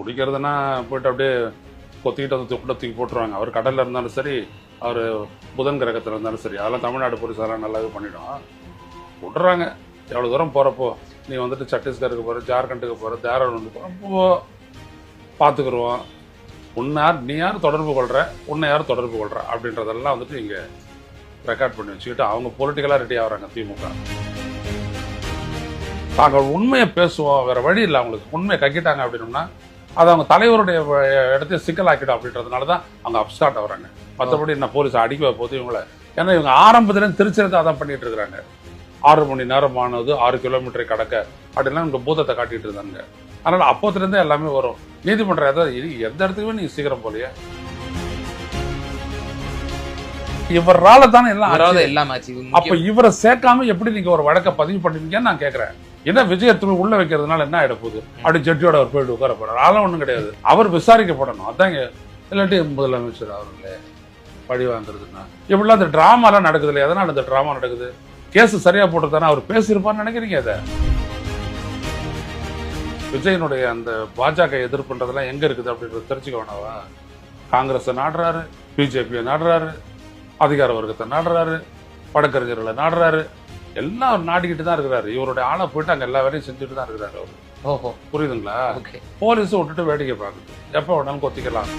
குடிக்கிறதுனா போயிட்டு அப்படியே கொத்திக்கிட்டு வந்து துப்புல தூக்கி போட்டுருவாங்க. அவர் கடலில் இருந்தாலும் சரி அவர் புதன் கிரகத்தில் இருந்தாலும் சரி அதெல்லாம் தமிழ்நாடு போலீஸ் அதெல்லாம் நல்லாவே பண்ணிடும். விட்றாங்க எவ்வளோ தூரம் போகிறப்போ நீ வந்துட்டு சத்தீஸ்கருக்கு போகிற ஜார்க்கண்டுக்கு போகிற தேராவூருக்கு போகிறப்போ பார்த்துக்குருவோம் உன்னை யார் நீ யார் தொடர்பு கொள்கிற உன்னை யார் தொடர்பு கொள்கிற அப்படின்றதெல்லாம் வந்துட்டு இங்கே ரெக்கார்ட் பண்ணி வச்சுக்கிட்டு அவங்க பொலிட்டிக்கலாக ரெடி ஆகுறாங்க திமுக. தாங்கள் உண்மையை பேசுவோம் வேறு வழி இல்லை அவங்களுக்கு. உண்மையை கக்கிட்டாங்க அப்படின்னோம்னா அது அவங்க தலைவருடைய இடத்தை சிக்கலாக்கிடும் அப்படின்றதுனால தான் அவங்க அப்ஸ்டார்ட் ஆகுறாங்க மற்றபடி என்ன போலீஸ் அடிக்க போது இவங்கள ஏன்னா இவங்க ஆரம்பத்துல திருச்சிரத்தை அதான் பண்ணிட்டு இருக்கிறாங்க. ஆறு மணி நேரம் ஆனது ஆறு கிலோமீட்டரை கடக்க அப்படின்லாம் இவங்க பூதத்தை காட்டிட்டு இருந்தாங்க. அதனால அப்போத்துலேருந்தே எல்லாமே வரும். நீதிமன்றம் எதாவது இது எந்த இடத்துக்குமே நீங்க சீக்கிரம் போலையே இவரால தானே எல்லாம் எல்லாம் அப்ப. இவரை சேர்க்காம எப்படி நீங்க ஒரு வழக்க பதிவு பண்ணுவீங்கன்னு நான் கேக்குறேன். என்ன விஜய் எடுத்து உள்ள வைக்கிறதுனால என்ன ஆயிட போகுது? அப்படி ஜட்ஜியோட அவர் போயிட்டு உட்கார போறாரு. அதெல்லாம் ஒண்ணும் கிடையாது. அவர் விசாரிக்கப்படணும். அதாங்க இல்லாட்டி முதலமைச்சர் அவர்களே பழி வாங்குறதுன்னா. இப்படிலாம் அந்த டிராமாலாம் நடக்குது இல்லையா? எதனால் அந்த டிராமா நடக்குது? கேஸ் சரியா போட்டுதானே அவர் பேசியிருப்பான்னு நினைக்கிறீங்க அதை? விஜயனுடைய அந்த பாஜக எதிர்ப்புன்றதெல்லாம் எங்க இருக்குது அப்படின்றத தெரிஞ்சுக்க வேணாவா காங்கிரஸை நாடுறாரு பிஜேபியை நாடுறாரு அதிகார வர்க்கத்தை நாடுறாரு வடக்கறிஞர்களை நாடுறாரு எல்லாம் நாடிக்கிட்டு தான் இருக்கிறாரு. இவருடைய ஆளை போயிட்டு அங்க எல்லா வேலையும் செஞ்சுட்டு தான் இருக்கிறாரு அவர். ஓஹோ. புரியுதுங்களா? ஓகே. போலீஸ் விட்டுட்டு வேடிக்கை பார்க்குது. எப்போ வேணாலும் கொத்திக்கலாம்.